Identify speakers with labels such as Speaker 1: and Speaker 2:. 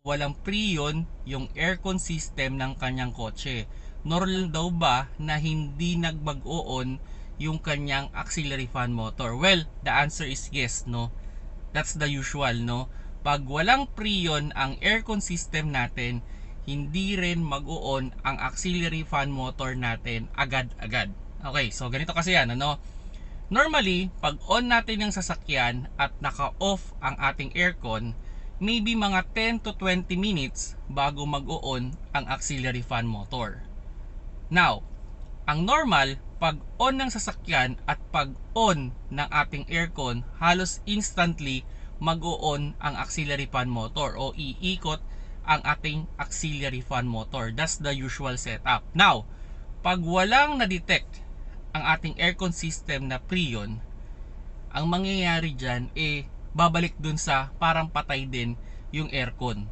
Speaker 1: walang preon yung aircon system ng kanyang kotse. Normal daw ba na hindi nagbag-on yung kanyang auxiliary fan motor? Well, the answer is yes, no? That's the usual, no? Pag walang preon ang aircon system natin, hindi rin mag-on ang auxiliary fan motor natin agad-agad. Okay, so ganito kasi yan, ano? Normally, pag on natin yung sasakyan at naka-off ang ating aircon, maybe mga 10 to 20 minutes bago mag-on ang auxiliary fan motor. Now, ang normal, pag on ng sasakyan at pag on ng ating aircon, halos instantly mag-on ang auxiliary fan motor o iikot ang ating auxiliary fan motor. That's the usual setup. Now, pag walang na-detect ang ating aircon system na preon, ang mangyayari dyan eh babalik dun sa parang patay din yung aircon.